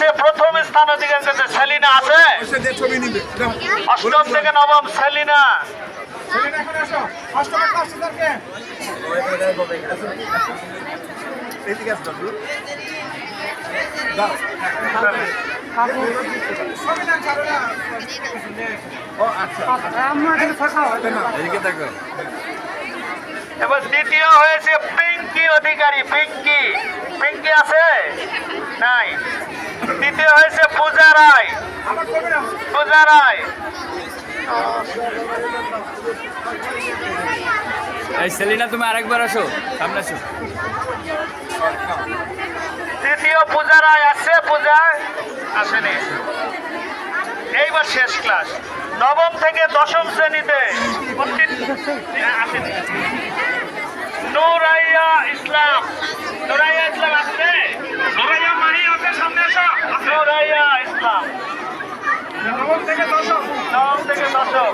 যে প্রথম স্থান অধিকার করছে সেলিনা আছে? অষ্টম থেকে নবম সেলিনা। এবার দ্বিতীয় হয়েছে পিঙ্কি অধিকারী। পিঙ্কি নাও। রায় এই সেলিনা তুমি আরেকবার আসো সামনে আসো। তৃতীয় পূজা রায় আসছে পূজা আসেনি। এইবার শেষ ক্লাস। নবম থেকে দশম শ্রেণীতে আসেনি। নুরাইয়া ইসলাম। নুরাইয়া ইসলাম আসছে? নুরাইয়া মাহি আছে সামনে এসো। নুরাইয়া ইসলাম। নবম থেকে দশম নবম থেকে দশম